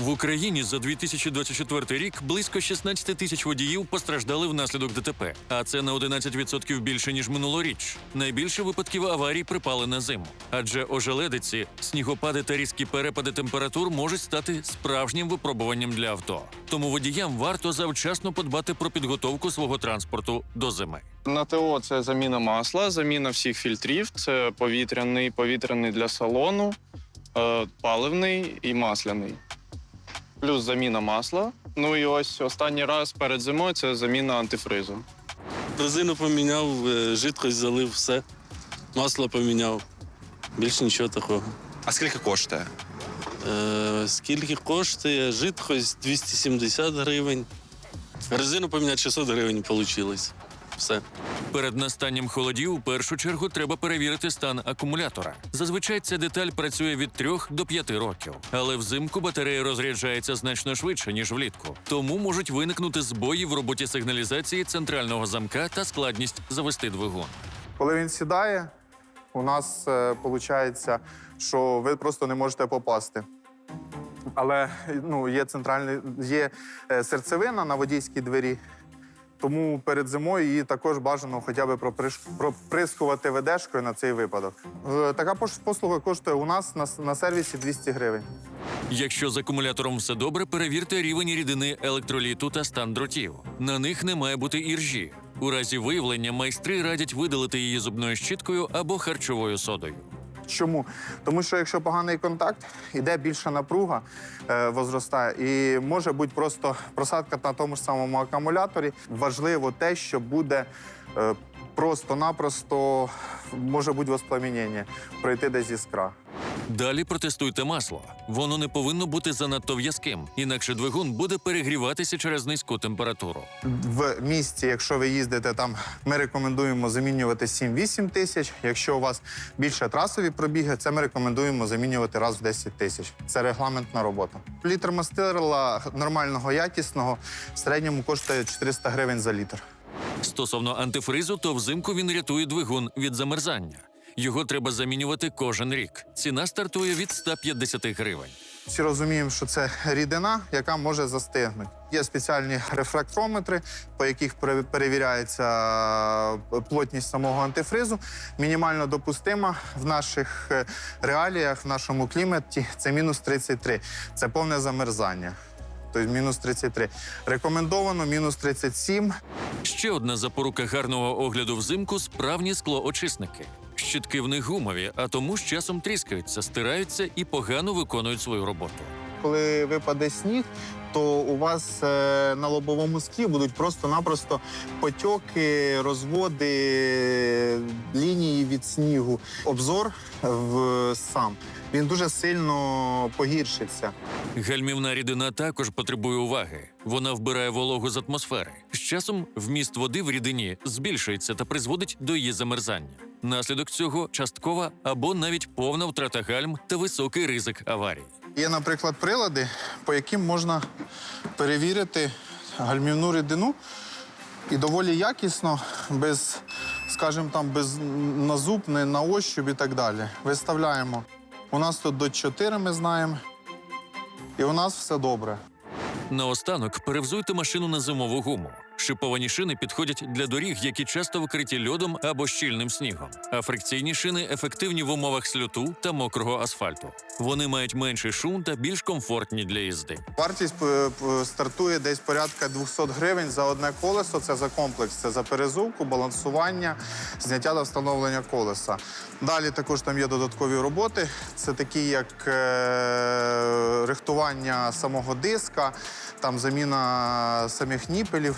В Україні за 2024 рік близько 16 тисяч водіїв постраждали внаслідок ДТП, а це на 11% більше ніж минулоріч. Найбільше випадків аварій припали на зиму, адже ожеледиці, снігопади та різкі перепади температур можуть стати справжнім випробуванням для авто. Тому водіям варто завчасно подбати про підготовку свого транспорту до зими. На ТО це заміна масла, заміна всіх фільтрів. Це повітряний, повітряний для салону, е, паливний і масляний. Плюс заміна масла. Ну і ось останній раз перед зимою це заміна антифризу. Резину поміняв, е, жидкость залив, все. Масло поміняв. Більше нічого такого. А скільки коштує? Е, скільки коштує? Жидкость 270 гривень. Резину поміняти 600 гривень вийшло. Все. Перед настанням холодів у першу чергу треба перевірити стан акумулятора. Зазвичай ця деталь працює від 3 до 5 років, але взимку батарея розряджається значно швидше ніж влітку. Тому можуть виникнути збої в роботі сигналізації центрального замка та складність завести двигун. Коли він сідає, у нас виходить, що ви просто не можете попасти. Але ну, є центральний, є е, серцевина на водійській двері, тому перед зимою її також бажано хоча б проприскувати ведешкою на цей випадок. Е, Така послуга коштує у нас на, на сервісі 200 гривень. Якщо з акумулятором все добре, перевірте рівень рідини електроліту та стан дротів. На них не має бути іржі. У разі виявлення майстри радять видалити її зубною щіткою або харчовою содою. Чому? Тому що якщо поганий контакт, іде більша напруга, е, возростає, і може бути просто просадка на тому ж самому акумуляторі. Важливо те, що буде е, просто-напросто може бути воспламінення, пройти десь іскра. Далі протестуйте масло. Воно не повинно бути занадто в'язким, інакше двигун буде перегріватися через низьку температуру. В місті, якщо ви їздите там, ми рекомендуємо замінювати 7-8 тисяч. Якщо у вас більше трасові пробіги, це ми рекомендуємо замінювати раз в 10 тисяч. Це регламентна робота. Літр мастила нормального, якісного в середньому коштує 400 гривень за літр. Стосовно антифризу, то взимку він рятує двигун від замерзання. Його треба замінювати кожен рік. Ціна стартує від 150 гривень. Всі розуміємо, що це рідина, яка може застигнути. Є спеціальні рефрактометри, по яких пере- перевіряється е, плотність самого антифризу. Мінімально допустима в наших е, реаліях, в нашому кліматі це мінус 33. Це повне замерзання. Тобто мінус 33. Рекомендовано мінус 37. Ще одна запорука гарного огляду взимку справні склоочисники. Щітки в них гумові, а тому з часом тріскаються, стираються і погано виконують свою роботу. Коли випаде сніг, то у вас е, на лобовому склі будуть просто-напросто потьоки, розводи, лінії від снігу. Обзор в сам він дуже сильно погіршиться. Гальмівна рідина також потребує уваги. Вона вбирає вологу з атмосфери. Часом вміст води в рідині збільшується та призводить до її замерзання. Наслідок цього часткова або навіть повна втрата гальм та високий ризик аварій. Є, наприклад, прилади, по яким можна перевірити гальмівну рідину і доволі якісно, без, скажімо там, без на зуб, не на ощупь і так далі. Виставляємо. У нас тут до 4 ми знаємо, і у нас все добре. Наостанок перевзуйте машину на зимову гуму. Шиповані шини підходять для доріг, які часто вкриті льодом або щільним снігом. А фрикційні шини ефективні в умовах сльоту та мокрого асфальту. Вони мають менший шум та більш комфортні для їзди. Вартість е, стартує десь порядка 200 гривень за одне колесо. Це за комплекс, це за перезувку, балансування, зняття та встановлення колеса. Далі також там є додаткові роботи. Це такі, як е, рихтування самого диска, там заміна самих ніпелів.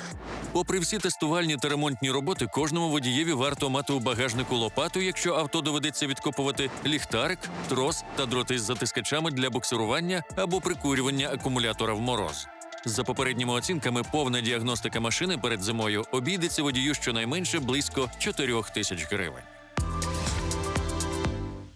Попри всі тестувальні та ремонтні роботи, кожному водієві варто мати у багажнику лопату, якщо авто доведеться відкопувати, ліхтарик, трос та дроти з затискачами для буксирування або прикурювання акумулятора в мороз. За попередніми оцінками, повна діагностика машини перед зимою обійдеться водію щонайменше близько 4 тисяч гривень.